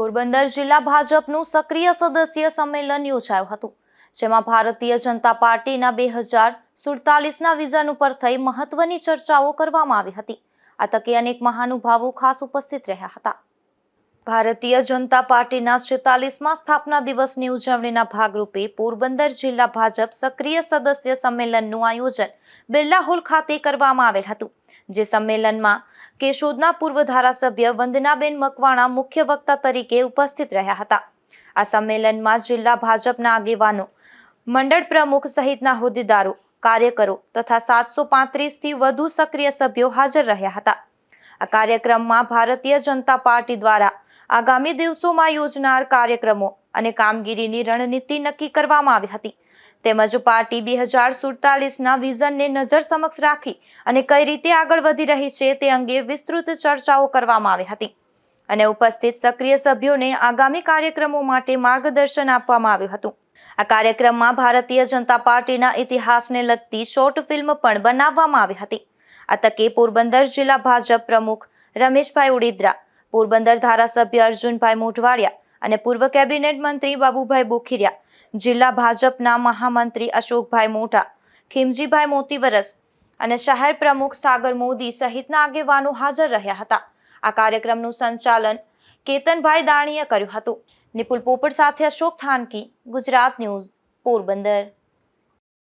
પોરબંદર જિલ્લા ભાજપનું સક્રિય સદસ્ય સંમેલન યોજાયું હતું, જેમાં ભારતીય જનતા પાર્ટીના બે હજાર સુડતાલીસના વિઝન ઉપર થઈ મહત્વની ચર્ચાઓ કરવામાં આવી હતી. આ તકે અનેક મહાનુભાવો ખાસ ઉપસ્થિત રહ્યા હતા. ભારતીય જનતા પાર્ટીના છેતાલીસમાં સ્થાપના દિવસની ઉજવણીના ભાગરૂપે પોરબંદર જિલ્લા ભાજપ સક્રિય સદસ્ય સંમેલનનું આયોજન બિરલા હોલ ખાતે કરવામાં આવેલ હતું. જે સંમેલનમાં કેશોદના પૂર્વ ધારાસભ્ય વંદનાબેન મકવાણા મુખ્ય વક્તા તરીકે ઉપસ્થિત રહ્યા હતા. આ સંમેલનમાં જિલ્લા ભાજપના આગેવાનો, મંડળ પ્રમુખ સહિતના હોદ્દેદારો, કાર્યકરો તથા સાતસો પાંત્રીસથી વધુ સક્રિય સભ્યો હાજર રહ્યા હતા. આ કાર્યક્રમમાં ભારતીય જનતા પાર્ટી દ્વારા આગામી દિવસોમાં યોજનાર કાર્યક્રમો અને કામગીરીની રણનીતિ નક્કી કરવામાં આવી હતી. તેમજ પાર્ટી બે હજાર સુડતાલીસના વિઝનને નજર સમક્ષ રાખી અને કઈ રીતે આગળ વધી રહી છે તે અંગે વિસ્તૃત ચર્ચાઓ કરવામાં આવી હતી. અને ઉપસ્થિત સક્રિય સભ્યોને આગામી કાર્યક્રમો માટે માર્ગદર્શન આપવામાં આવ્યું હતું. આ કાર્યક્રમમાં ભારતીય જનતા પાર્ટીના ઇતિહાસને લગતી શોર્ટ ફિલ્મ પણ બનાવવામાં આવી હતી. આ તકે પોરબંદર જિલ્લા ભાજપ પ્રમુખ રમેશભાઈ ઉડીદ્રા પોરબંદર ધારાસભ્ય અર્જુનભાઈ મોઢવાડિયા અને પૂર્વ કેબિનેટ મંત્રી બાબુભાઈ બોખીરિયા, જિલ્લા ભાજપના મહામંત્રી અશોકભાઈ મોટા ખીમજીભાઈ મોતીવરસ અને શહેર પ્રમુખ સાગર મોદી સહિતના આગેવાનો હાજર રહ્યા હતા. આ કાર્યક્રમનું સંચાલન કેતનભાઈ દાણીએ કર્યું હતું. નિપુલ પોપટ સાથે અશોક થાનકી, ગુજરાત ન્યૂઝ, પોરબંદર.